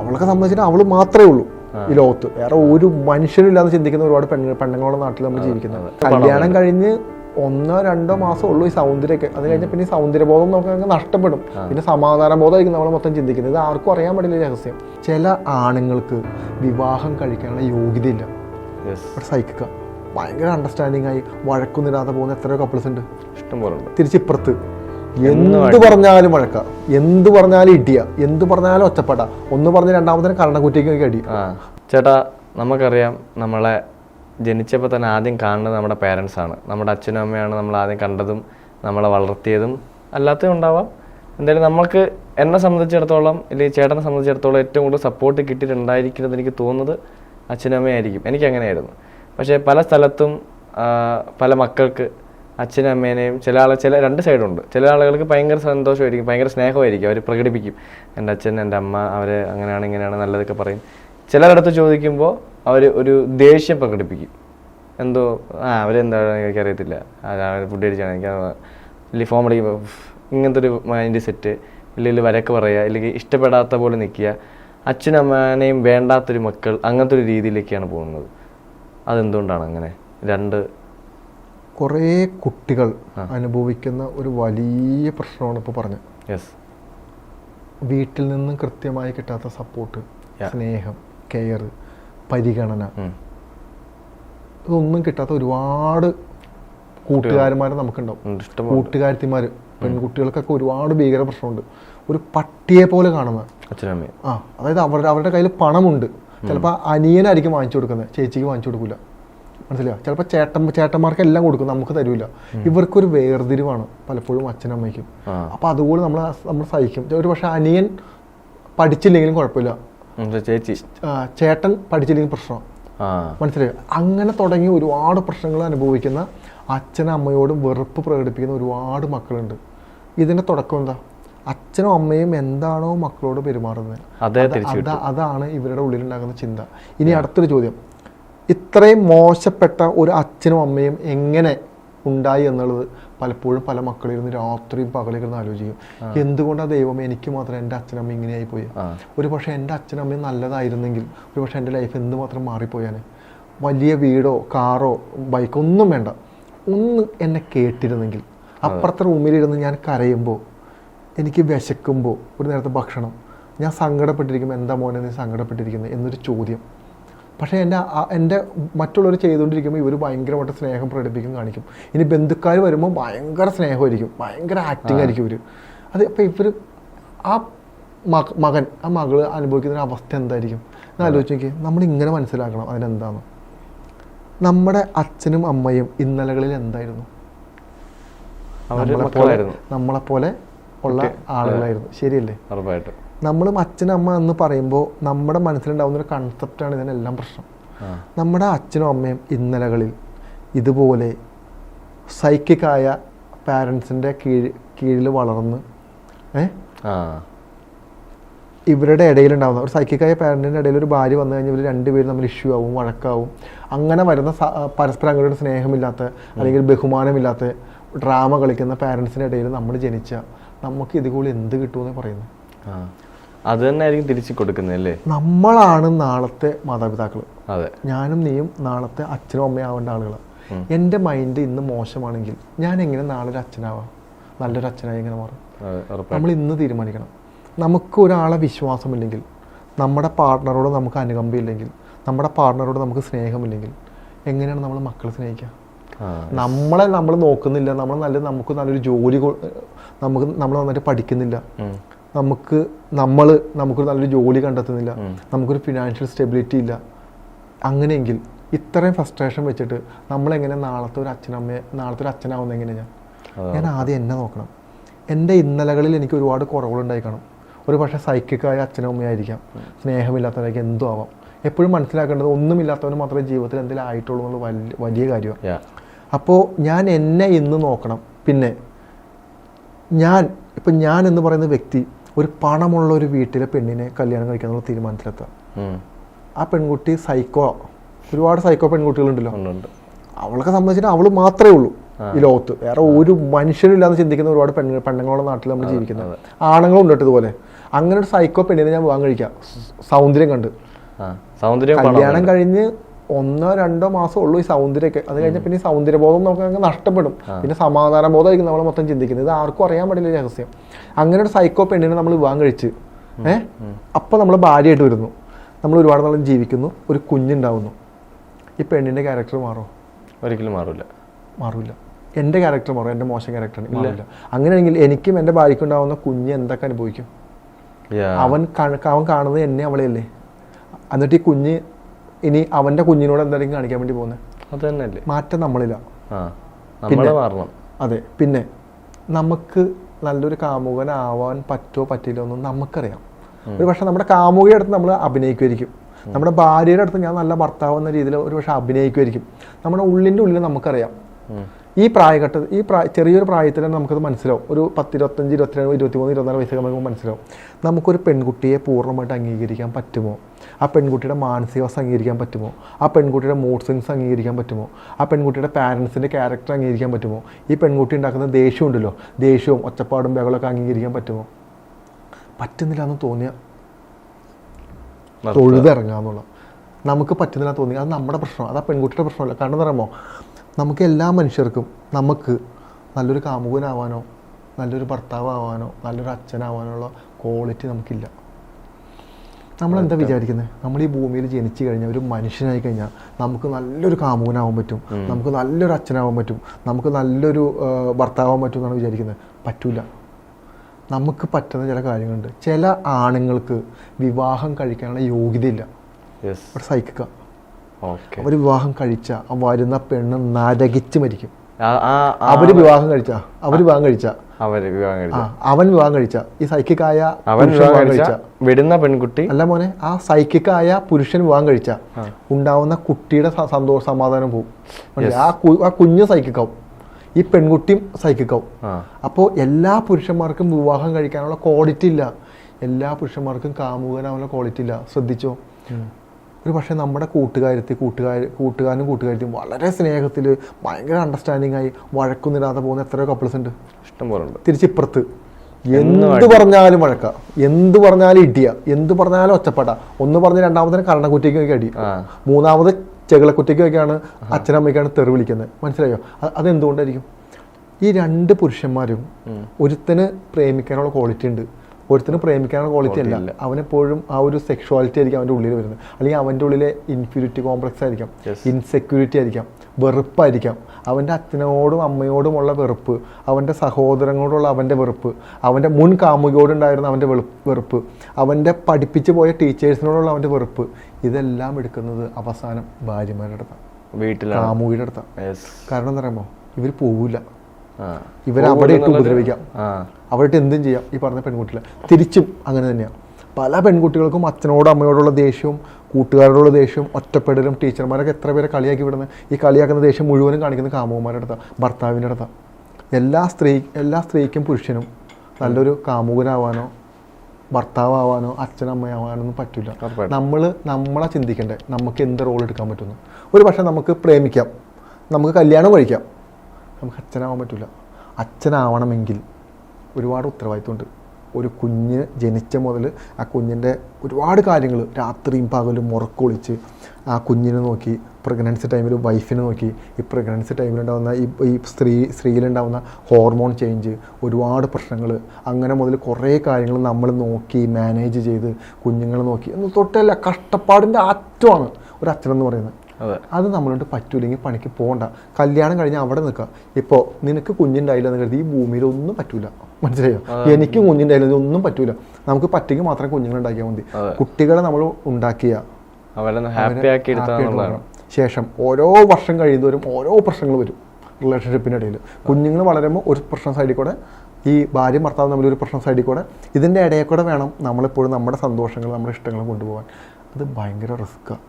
അവളൊക്കെ സംബന്ധിച്ചിട്ട് അവൾ മാത്രമേ ഉള്ളൂ ഈ ലോകത്ത്. വേറെ ഒരു മനുഷ്യനും ഇല്ലാന്ന് ചിന്തിക്കുന്ന ഒരുപാട് പെണ് പെണ്ണുങ്ങളുടെ നാട്ടിൽ നമ്മൾ ജീവിക്കുന്നത്. കല്യാണം കഴിഞ്ഞ് ഒന്നോ രണ്ടോ മാസം ഉള്ളൂ ഈ സൗന്ദര്യമൊക്കെ. അത് കഴിഞ്ഞ പിന്നെ ഈ സൗന്ദര്യബോധം നമുക്ക് നഷ്ടപ്പെടും. പിന്നെ സമാധാന ബോധമായിരിക്കും നമ്മൾ മൊത്തം ചിന്തിക്കുന്നത്. ഇത് ആർക്കും അറിയാൻ പറ്റില്ല രഹസ്യം. ചില ആണുങ്ങൾക്ക് വിവാഹം കഴിക്കാനുള്ള യോഗ്യതയില്ല. സഹിക്കുക. ഭയങ്കര അണ്ടർസ്റ്റാൻഡിങ് ആയി വഴക്കൊന്നില്ലാതെ പോകുന്ന എത്രയോ കപ്പിൾസ് ഉണ്ട്. ഇഷ്ടം പോലെ ഉണ്ട്. തിരിച്ചിപ്പുറത്ത് എന്ത് പറഞ്ഞാലും വഴക്ക. എന്ത് പറഞ്ഞാലും ഇടിയ. എന്ത് പറഞ്ഞാലും ഒറ്റപ്പെട്ട ഒന്ന് പറഞ്ഞ് രണ്ടാമതിന് കരണക്കുറ്റിക്ക് അടി ചേട്ടാ നമുക്കറിയാം നമ്മളെ ജനിച്ചപ്പോൾ തന്നെ ആദ്യം കാണുന്നത് നമ്മുടെ പേരൻസ് ആണ്. നമ്മുടെ അച്ഛനും അമ്മയാണ് നമ്മൾ ആദ്യം കണ്ടതും നമ്മളെ വളർത്തിയതും അല്ലാത്തതും ഉണ്ടാവാം. എന്തായാലും നമുക്ക് എന്നെ സംബന്ധിച്ചിടത്തോളം അല്ലെങ്കിൽ ചേട്ടനെ സംബന്ധിച്ചിടത്തോളം ഏറ്റവും കൂടുതൽ സപ്പോർട്ട് കിട്ടിയിട്ടുണ്ടായിരിക്കുന്നത് എനിക്ക് തോന്നുന്നത് അച്ഛനും അമ്മയായിരിക്കും. എനിക്ക് അങ്ങനെയായിരുന്നു പക്ഷേ പല സ്ഥലത്തും പല മക്കൾക്ക് അച്ഛനും അമ്മേനെയും ചില ആളെ ചില രണ്ട് സൈഡുണ്ട് ചില ആളുകൾക്ക് ഭയങ്കര സന്തോഷമായിരിക്കും ഭയങ്കര സ്നേഹമായിരിക്കും. അവർ പ്രകടിപ്പിക്കും. എന്റെ അച്ഛൻ എന്റെ അമ്മ അവർ അങ്ങനെയാണ് ഇങ്ങനെയാണ് നല്ലതൊക്കെ പറയും. ചിലരടുത്ത് ചോദിക്കുമ്പോൾ അവർ ഒരു ദേഷ്യം പ്രകടിപ്പിക്കും. എന്തോ ആ അവരെന്താണ്? എനിക്കറിയത്തില്ല. ഫുഡ് അടിച്ചാണ് എനിക്ക് ഇല്ലെങ്കിൽ ഫോം അടിക്കുമ്പോൾ ഇങ്ങനത്തെ ഒരു മൈൻഡ് സെറ്റ് ഇല്ലെങ്കിൽ വരക്ക് പറയുക ഇല്ലെങ്കിൽ ഇഷ്ടപ്പെടാത്ത പോലെ നിൽക്കുക. അച്ഛനമ്മേനെയും വേണ്ടാത്തൊരു മക്കൾ അങ്ങനത്തെ ഒരു രീതിയിലേക്കാണ് പോകുന്നത്. അതെന്തുകൊണ്ടാണ് അങ്ങനെ? രണ്ട് കുറേ കുട്ടികൾ അനുഭവിക്കുന്ന ഒരു വലിയ പ്രശ്നമാണ് ഇപ്പോൾ പറഞ്ഞത്. യെസ് വീട്ടിൽ നിന്നും കൃത്യമായി കിട്ടാത്ത സപ്പോർട്ട് സ്നേഹം കെയർ പരിഗണന. ഇതൊന്നും കിട്ടാത്ത ഒരുപാട് കൂട്ടുകാരന്മാർ നമുക്കുണ്ടാവും. കൂട്ടുകാരത്തിമാർ പെൺകുട്ടികൾക്കൊക്കെ ഒരുപാട് ഭീകര പ്രശ്നമുണ്ട്. ഒരു പട്ടിയെ പോലെ കാണുന്ന ആ അതായത് അവരുടെ അവരുടെ കയ്യിൽ പണമുണ്ട്. ചിലപ്പോൾ അനിയനായിരിക്കും വാങ്ങിച്ചു കൊടുക്കുന്നത്. ചേച്ചിക്ക് വാങ്ങിച്ചു കൊടുക്കില്ല മനസ്സിലായോ? ചിലപ്പോൾ ചേട്ടൻ ചേട്ടന്മാർക്ക് എല്ലാം കൊടുക്കും നമുക്ക് തരൂല. ഇവർക്കൊരു വേർതിരിവാണ് പലപ്പോഴും അച്ഛനമ്മയ്ക്കും. അപ്പോൾ അതുപോലെ നമ്മൾ നമ്മൾ സഹിക്കും. ഒരു പക്ഷെ അനിയൻ പഠിച്ചില്ലെങ്കിലും കുഴപ്പമില്ല. ചേച്ചി. ചേട്ടൻ പഠിച്ചില്ലെങ്കിലും പ്രശ്നം. മനസ്സിലായോ? അങ്ങനെ തുടങ്ങി ഒരുപാട് പ്രശ്നങ്ങൾ അനുഭവിക്കുന്ന അച്ഛനും അമ്മയോടും വെറുപ്പ് പ്രകടിപ്പിക്കുന്ന ഒരുപാട് മക്കളുണ്ട്. ഇതിന്റെ തുടക്കം എന്താ? അച്ഛനും അമ്മയും എന്താണോ മക്കളോട് പെരുമാറുന്നത്. അതാണ് ഇവരുടെ ഉള്ളിലുണ്ടാകുന്ന ചിന്ത. ഇനി അടുത്തൊരു ചോദ്യം. ഇത്രയും മോശപ്പെട്ട ഒരു അച്ഛനും അമ്മയും എങ്ങനെ ഉണ്ടായി എന്നുള്ളത് പലപ്പോഴും പല മക്കളിരുന്ന് രാത്രിയും പകലിരുന്ന് ആലോചിക്കും. എന്തുകൊണ്ടാണ് ദൈവം എനിക്ക് മാത്രം എന്റെ അച്ഛനമ്മ ഇങ്ങനെയായി പോയി ഒരു പക്ഷേ എന്റെ അച്ഛനമ്മയും നല്ലതായിരുന്നെങ്കിൽ ഒരു പക്ഷേ എന്റെ ലൈഫ് എന്തുമാത്രം മാറിപ്പോയാനെ? വലിയ വീടോ കാറോ ബൈക്കോ ഒന്നും വേണ്ട. ഒന്ന് എന്നെ കേട്ടിരുന്നെങ്കിൽ അപ്പുറത്തെ റൂമിലിരുന്ന് ഞാൻ കരയുമ്പോൾ എനിക്ക് വിശക്കുമ്പോൾ ഒരു നേരത്തെ ഭക്ഷണം. ഞാൻ സങ്കടപ്പെട്ടിരിക്കുമ്പോൾ എന്താ മോനെ നീ സങ്കടപ്പെട്ടിരിക്കുന്നത് എന്നൊരു ചോദ്യം. പക്ഷേ എന്റെ എന്റെ മറ്റുള്ളവർ ചെയ്തുകൊണ്ടിരിക്കുമ്പോൾ ഇവർ ഭയങ്കരമായിട്ട് സ്നേഹം പ്രകടിപ്പിക്കും കാണിക്കും. ഇനി ബന്ധുക്കാർ വരുമ്പോൾ ഭയങ്കര സ്നേഹമായിരിക്കും. ഭയങ്കര ആക്ടിങ് ആയിരിക്കും ഇവർ അത് അപ്പോൾ ഇവർ ആ മകൻ ആ മകൾ അനുഭവിക്കുന്ന അവസ്ഥ എന്തായിരിക്കും? എന്ന് ആലോചിച്ച് നോക്കി നമ്മൾ ഇങ്ങനെ മനസ്സിലാക്കണം അതിനെന്താണ് നമ്മുടെ അച്ഛനും അമ്മയും ഇന്നലകളിൽ എന്തായിരുന്നു? നമ്മളെപ്പോലെ ഉള്ള ആളുകളായിരുന്നു. ശരിയല്ലേ? ഉറപ്പായിട്ടും. നമ്മളും അച്ഛനും അമ്മ എന്ന് പറയുമ്പോൾ നമ്മുടെ മനസ്സിലുണ്ടാകുന്ന ഒരു കൺസെപ്റ്റാണ് ഇതിനെല്ലാം പ്രശ്നം. നമ്മുടെ അച്ഛനും അമ്മയും ഇന്നലകളിൽ ഇതുപോലെ സൈക്കിക്കായ പാരൻസിന്റെ കീഴ് കീഴിൽ വളർന്ന് ഏ? ഇവരുടെ ഇടയിലുണ്ടാവുന്ന ഒരു സൈക്കിക്കായ പാരന്റിന്റെ ഇടയിൽ ഒരു ഭാര്യ വന്നു കഴിഞ്ഞാൽ ഇവർ രണ്ടുപേരും തമ്മിൽ ഇഷ്യൂ ആവും വഴക്കാവും. അങ്ങനെ വരുന്ന പരസ്പരം അങ്ങോട്ട് സ്നേഹമില്ലാത്ത അല്ലെങ്കിൽ ബഹുമാനമില്ലാത്ത ഡ്രാമ കളിക്കുന്ന പാരൻസിന്റെ ഇടയിൽ നമ്മൾ ജനിച്ച നമുക്ക് ഇതുകൂടി എന്ത് കിട്ടുമെന്ന് പറയുന്നു ആ. അത് തന്നെ ആയിരിക്കും തിരിച്ചു കൊടുക്കുന്നത് അല്ലേ? നമ്മളാണ് നാളത്തെ മാതാപിതാക്കൾ അതെ. ഞാനും നീയും നാളത്തെ അച്ഛനും അമ്മയും ആവേണ്ട ആളുകളാണ് എന്റെ മൈൻഡ് ഇന്ന് മോശമാണെങ്കിൽ ഞാൻ എങ്ങനെ നാളെ ഒരു അച്ഛനാവാം? നല്ലൊരു അച്ഛനായി എങ്ങനെ മാറും. നമ്മൾ ഇന്ന് തീരുമാനിക്കണം. നമുക്ക് ഒരാളെ വിശ്വാസമില്ലെങ്കിൽ നമ്മുടെ പാർട്ട്ണറോട് നമുക്ക് അനുകമ്പയില്ലെങ്കിൽ നമ്മുടെ പാർട്ട്ണറോട് നമുക്ക് സ്നേഹമില്ലെങ്കിൽ എങ്ങനെയാണ് നമ്മൾ മക്കളെ സ്നേഹിക്കുക? നമ്മളെ നമ്മൾ നോക്കുന്നില്ല. നമ്മൾ നല്ല നമുക്ക് നല്ലൊരു ജോലി നമുക്ക് നമ്മൾ നന്നായിട്ട് പഠിക്കുന്നില്ല. നമുക്ക് നമ്മൾ നമുക്കൊരു നല്ലൊരു ജോലി കണ്ടെത്തുന്നില്ല. നമുക്കൊരു ഫിനാൻഷ്യൽ സ്റ്റെബിലിറ്റി ഇല്ല. അങ്ങനെയെങ്കിൽ ഇത്രയും ഫ്രസ്ട്രേഷൻ വെച്ചിട്ട് നമ്മളെങ്ങനെ നാളത്തെ ഒരു അച്ഛനമ്മയെ നാളത്തെ ഒരു അച്ഛനാവുന്ന എങ്ങനെയാണ് ഞാൻ ഞാൻ ആദ്യം എന്നെ നോക്കണം. എന്റെ ഇന്നലകളിൽ എനിക്ക് ഒരുപാട് കുറവുകളുണ്ടായി കാണും. ഒരു പക്ഷേ സൈക്കിക്കായ അച്ഛനും അമ്മയായിരിക്കാം സ്നേഹമില്ലാത്തവരായിരിക്കും എന്തും ആവാം. എപ്പോഴും മനസ്സിലാക്കേണ്ടത് ഒന്നുമില്ലാത്തവന് മാത്രമേ ജീവിതത്തിൽ എന്തെങ്കിലും ആയിട്ടുള്ളൂ എന്നുള്ള വലിയ വലിയ കാര്യമാണ് അപ്പോൾ ഞാൻ എന്നെ ഇന്ന് നോക്കണം. പിന്നെ ഞാൻ ഇപ്പം ഞാൻ എന്ന് പറയുന്ന വ്യക്തി ഒരു പണമുള്ള ഒരു വീട്ടിലെ പെണ്ണിനെ കല്യാണം കഴിക്കാനുള്ള തീരുമാനത്തിലെത്താം ആ പെൺകുട്ടി സൈക്കോ ഒരുപാട് സൈക്കോ പെൺകുട്ടികളുണ്ടല്ലോ. അവളൊക്കെ സംബന്ധിച്ചിട്ട് അവൾ മാത്രമേ ഉള്ളൂ ഈ ലോകത്ത്. വേറെ ഒരു മനുഷ്യനും ഇല്ലാന്ന് ചിന്തിക്കുന്ന ഒരുപാട് പെണ്ണുങ്ങൾ പെണ്ണുങ്ങളുടെ നാട്ടിൽ നമ്മൾ ജീവിക്കുന്നത്. ആണുങ്ങളും ഉണ്ട് ഇതുപോലെ. അങ്ങനെ ഒരു സൈക്കോ പെണ്ണിനെ ഞാൻ വിവാഹം കഴിക്കാം. സൗന്ദര്യം കണ്ട്. സൗന്ദര്യം കല്യാണം കഴിഞ്ഞ് ഒന്നോ രണ്ടോ മാസം ഉള്ളൂ ഈ സൗന്ദര്യമൊക്കെ. അത് കഴിഞ്ഞാൽ പിന്നെ ഈ സൗന്ദര്യബോധം നമുക്ക് അങ്ങ് നഷ്ടപ്പെടും. പിന്നെ സമാധാന ബോധമായിരിക്കും നമ്മൾ മൊത്തം ചിന്തിക്കുന്നത്. ഇത് ആർക്കും അറിയാൻ പാടില്ല രഹസ്യം. അങ്ങനെ ഒരു സൈക്കോ പെണ്ണിനെ നമ്മൾ വിവാഹം കഴിച്ച് ഏഹ് അപ്പൊ നമ്മൾ ഭാര്യയായിട്ട് വരുന്നു. നമ്മൾ ഒരുപാട് നാളും ജീവിക്കുന്നു. ഒരു കുഞ്ഞുണ്ടാവുന്നു. ഈ പെണ്ണിന്റെ ക്യാരക്ടർ മാറോ? ഒരിക്കലും മാറില്ല മാറില്ല എന്റെ ക്യാരക്ടർ മാറും? എന്റെ മോശം ക്യാരക്ടർ മാറില്ല അങ്ങനെയാണെങ്കിൽ എനിക്കും എന്റെ ഭാര്യയ്ക്കും ഉണ്ടാവുന്ന കുഞ്ഞ് എന്തൊക്കെ അനുഭവിക്കും. അവൻ അവൻ കാണുന്നത് എന്നെ അവളെയല്ലേ? എന്നിട്ട് ഈ കുഞ്ഞ് ഇനി അവന്റെ കുഞ്ഞിനോട് എന്തായാലും കാണിക്കാൻ വേണ്ടി പോകുന്നത് അത് തന്നെയല്ലേ. മാറ്റം നമ്മളില്ല. പിന്നെ നമ്മൾ മാറണം. അതെ പിന്നെ നമുക്ക് നല്ലൊരു കാമുകനാവാൻ പറ്റുമോ പറ്റില്ല എന്നും നമുക്കറിയാം. ഒരു പക്ഷെ നമ്മുടെ കാമുകയുടെ അടുത്ത് നമ്മൾ അഭിനയിക്കുമായിരിക്കും. നമ്മുടെ ഭാര്യയുടെ അടുത്ത് ഞാൻ നല്ല ഭർത്താവ് എന്ന രീതിയിൽ ഒരു പക്ഷെ അഭിനയിക്കുമായിരിക്കും. നമ്മുടെ ഉള്ളിന്റെ ഉള്ളിൽ നമുക്കറിയാം. ഈ പ്രായഘട്ട ഈ പ്രായ ചെറിയൊരു പ്രായത്തിൽ തന്നെ നമുക്കത് മനസ്സിലാവും. ഒരു പത്ത് ഇരുപത്തഞ്ച് ഇരുപത്തിരണ്ട് ഇരുപത്തിമൂന്ന് ഇരുപത്തിനാല് വയസ്സൊക്കെ നമുക്ക് മനസ്സിലാവും. നമുക്കൊരു പെൺകുട്ടിയെ പൂർണമായിട്ട് അംഗീകരിക്കാൻ പറ്റുമോ? ആ പെൺകുട്ടിയുടെ മാനസികാവസ്ഥ അംഗീകരിക്കാൻ പറ്റുമോ? ആ പെൺകുട്ടിയുടെ മൂഡ് സ്വിങ്സ് അംഗീകരിക്കാൻ പറ്റുമോ? ആ പെൺകുട്ടിയുടെ പാരൻസിന്റെ ക്യാരക്ടർ അംഗീകരിക്കാൻ പറ്റുമോ? ഈ പെൺകുട്ടി ഉണ്ടാക്കുന്ന ദേഷ്യം ഉണ്ടല്ലോ. ദേഷ്യവും ഒച്ചപ്പാടും ബഹളമൊക്കെ അംഗീകരിക്കാൻ പറ്റുമോ? പറ്റുന്നില്ല എന്ന് തോന്നിയ. തൊഴുതിറങ്ങാന്നുള്ള നമുക്ക് പറ്റുന്നില്ല തോന്നി അത് നമ്മുടെ പ്രശ്നം അത് ആ പെൺകുട്ടിയുടെ പ്രശ്നമല്ല. കാരണം എന്താ പറയുമ്പോൾ നമുക്ക് എല്ലാ മനുഷ്യർക്കും നമുക്ക് നല്ലൊരു കാമുകനാവാനോ നല്ലൊരു ഭർത്താവാവാനോ നല്ലൊരു അച്ഛനാവാനോ ഉള്ള ക്വാളിറ്റി നമുക്കില്ല. നമ്മളെന്താ വിചാരിക്കുന്നത് നമ്മൾ ഈ ഭൂമിയിൽ ജനിച്ചു കഴിഞ്ഞാൽ ഒരു മനുഷ്യനായി കഴിഞ്ഞാൽ നമുക്ക് നല്ലൊരു കാമുകനാവാൻ പറ്റും. നമുക്ക് നല്ലൊരു അച്ഛനാവാൻ പറ്റും. നമുക്ക് നല്ലൊരു ഭർത്താവാൻ പറ്റും എന്നാണ് വിചാരിക്കുന്നത് പറ്റൂല. നമുക്ക് പറ്റുന്ന ചില കാര്യങ്ങളുണ്ട്. ചില ആണുങ്ങൾക്ക് വിവാഹം കഴിക്കാനുള്ള യോഗ്യതയില്ല. സഹിക്കുക. അവർ വിവാഹം കഴിച്ച ആ വരുന്ന പെണ്ണ് നരകിച്ച് മരിക്കും. അവർ വിവാഹം കഴിച്ച അവർ വിവാഹം കഴിച്ച. അവർ വിവാഹം കഴിച്ച. അവൻ വിവാഹം കഴിച്ച. ഈ സൈക്കിക്കായ അവൻ വിവാഹം കഴിച്ച. വിടുന്ന പെൺകുട്ടി. അല്ല മോനെ ആ സൈക്കിക്കായ പുരുഷൻ വിവാഹം കഴിച്ച. ഉണ്ടാവുന്ന കുട്ടിയുടെ സന്തോഷ സമാധാനം പോകും ആ കുഞ്ഞ് സൈക്കിക്കാവും. ഈ പെൺകുട്ടിയും സൈക്കിക്കാവും. അപ്പോ അപ്പോൾ എല്ലാ പുരുഷന്മാർക്കും വിവാഹം കഴിക്കാനുള്ള ക്വാളിറ്റി ഇല്ല. എല്ലാ പുരുഷന്മാർക്കും കാമുകനാവാനുള്ള ക്വാളിറ്റി ഇല്ല. ശ്രദ്ധിച്ചോ? ഒരു പക്ഷേ നമ്മുടെ കൂട്ടുകാരത്തി കൂട്ടുകാർ കൂട്ടുകാരനും കൂട്ടുകാരത്തിയും വളരെ സ്നേഹത്തിൽ ഭയങ്കര അണ്ടർസ്റ്റാൻഡിങ് ആയി വഴക്കൊന്നിടാതെ പോകുന്ന എത്രയോ കപ്പിൾസ് ഉണ്ട്. ഇഷ്ടംപോലെ ഉണ്ട്. തിരിച്ചിപ്പുറത്ത്. എന്ത് പറഞ്ഞാലും വഴക്ക. എന്ത് പറഞ്ഞാലും ഇടിയ. എന്ത് പറഞ്ഞാലും ഒച്ചപ്പാട്ട ഒന്ന് പറഞ്ഞ് രണ്ടാമതിന് കരണക്കുറ്റിക്ക് ഒക്കെ അടി മൂന്നാമത് ചെകിളക്കുറ്റിക്കൊക്കെയാണ് അച്ഛനമ്മയ്ക്കാണ് തെറി വിളിക്കുന്നത്. മനസ്സിലായോ? അതെന്തുകൊണ്ടായിരിക്കും? ഈ രണ്ട് പുരുഷന്മാരും ഒരുത്തന് പ്രേമിക്കാനുള്ള ക്വാളിറ്റി ഉണ്ട്. ഒരുത്തന് പ്രേമിക്കാനുള്ള ക്വാളിറ്റി അല്ല. അവനെപ്പോഴും ആ ഒരു സെക്ഷുവാലിറ്റി ആയിരിക്കും അവന്റെ ഉള്ളിൽ വരുന്നത്. അല്ലെങ്കിൽ അവന്റെ ഉള്ളിലെ ഇൻഫ്യൂരിറ്റി കോംപ്ലക്സ് ആയിരിക്കാം. ഇൻസെക്യൂരിറ്റി ആയിരിക്കാം. വെറുപ്പായിരിക്കാം. അവന്റെ അച്ഛനോടും അമ്മയോടുമുള്ള വെറുപ്പ് അവന്റെ സഹോദരങ്ങളോടുള്ള അവന്റെ വെറുപ്പ് അവന്റെ മുൻ കാമുകിയോടുണ്ടായിരുന്ന അവന്റെ വെറുപ്പ് അവന്റെ പഠിപ്പിച്ചു പോയ ടീച്ചേഴ്സിനോടുള്ള അവന്റെ വെറുപ്പ് ഇതെല്ലാം എടുക്കുന്നത് അവസാനം ഭാര്യമാരുടെ അടുത്താണ്. വീട്ടിൽ കാമുകിയുടെ അടുത്താണ്. കാരണം എന്താ പറയുമ്പോൾ ഇവർ പോവില്ല. ഇവരെ അവിടെ ഇട്ട് ഉപദ്രവിക്കാം. അവിടെ ഇട്ട് എന്തും ചെയ്യാം. ഈ പറഞ്ഞ പെൺകുട്ടികളെ. തിരിച്ചും അങ്ങനെ തന്നെയാണ് പല പെൺകുട്ടികൾക്കും അച്ഛനോടും അമ്മയോടുള്ള ദേഷ്യവും കൂട്ടുകാരോടുള്ള ദേഷ്യവും ഒറ്റപ്പെടലും ടീച്ചർമാരൊക്കെ എത്ര പേരെ കളിയാക്കി വിടുന്നത് ഈ കളിയാക്കുന്ന ദേഷ്യം മുഴുവനും കാണിക്കുന്ന കാമുകന്മാരുടെ അടുത്താണ് ഭർത്താവിന്റെ അടുത്താണ് എല്ലാ സ്ത്രീ എല്ലാ സ്ത്രീക്കും പുരുഷനും നല്ലൊരു കാമുകനാവാനോ ഭർത്താവാനോ അച്ഛനമ്മയാവാനോ ഒന്നും പറ്റില്ല. നമ്മൾ നമ്മളെ ചിന്തിക്കണ്ടേ. നമുക്ക് എന്ത് റോൾ എടുക്കാൻ പറ്റുന്നു? ഒരു പക്ഷേ നമുക്ക് പ്രേമിക്കാം. നമുക്ക് കല്യാണം കഴിക്കാം. നമുക്ക് അച്ഛനാവാൻ പറ്റില്ല അച്ഛനാവണമെങ്കിൽ ഒരുപാട് ഉത്തരവാദിത്വമുണ്ട്. ഒരു കുഞ്ഞ് ജനിച്ച മുതൽ ആ കുഞ്ഞിന്റെ ഒരുപാട് കാര്യങ്ങൾ രാത്രിയും പകലും മുറക്കൊളിച്ച് ആ കുഞ്ഞിനെ നോക്കി പ്രഗ്നൻസി ടൈമിൽ വൈഫിനെ നോക്കി ഈ പ്രഗ്നൻസി ടൈമിലുണ്ടാകുന്ന ഈ ഈ സ്ത്രീ സ്ത്രീയിലുണ്ടാകുന്ന ഹോർമോൺ ചേഞ്ച് ഒരുപാട് പ്രശ്നങ്ങൾ. അങ്ങനെ മുതൽ കുറേ കാര്യങ്ങൾ നമ്മൾ നോക്കി മാനേജ് ചെയ്ത് കുഞ്ഞുങ്ങളെ നോക്കി. എന്ന് തൊട്ടല്ല കഷ്ടപ്പാടിന്റെ ആറ്റമാണ് ഒരു അച്ഛനെന്ന് പറയുന്നത്. അതെ. നമ്മളോട് പറ്റൂലെങ്കിൽ പണിക്ക് പോകണ്ട കല്യാണം കഴിഞ്ഞാൽ അവിടെ നിൽക്കുക ഇപ്പോൾ നിനക്ക് കുഞ്ഞുണ്ടായില്ല എന്ന് കരുതി ഈ ഭൂമിയിൽ ഒന്നും പറ്റൂല. മനസ്സിലായോ? എനിക്ക് കുഞ്ഞുണ്ടായില്ല ഒന്നും പറ്റൂല. നമുക്ക് പറ്റുമെങ്കിൽ മാത്രം കുഞ്ഞുങ്ങൾ ഉണ്ടാക്കിയാൽ മതി കുട്ടികളെ നമ്മൾ ഉണ്ടാക്കിയ ശേഷം ഓരോ വർഷം കഴിയുന്നവരും ഓരോ പ്രശ്നങ്ങൾ വരും റിലേഷൻഷിപ്പിന്റെ ഇടയിൽ കുഞ്ഞുങ്ങൾ വളരുമ്പോൾ ഒരു പ്രശ്നം സൈഡിൽ കൂടെ ഈ ഭാര്യയും ഭർത്താവും തമ്മിൽ ഒരു പ്രശ്നം സൈഡിൽ കൂടെ ഇതിന്റെ ഇടയിൽ കൂടെ വേണം നമ്മളെപ്പോഴും നമ്മുടെ സന്തോഷങ്ങൾ നമ്മുടെ ഇഷ്ടങ്ങൾ കൊണ്ടുപോകാൻ. അത് ഭയങ്കര റിസ്ക്കാണ്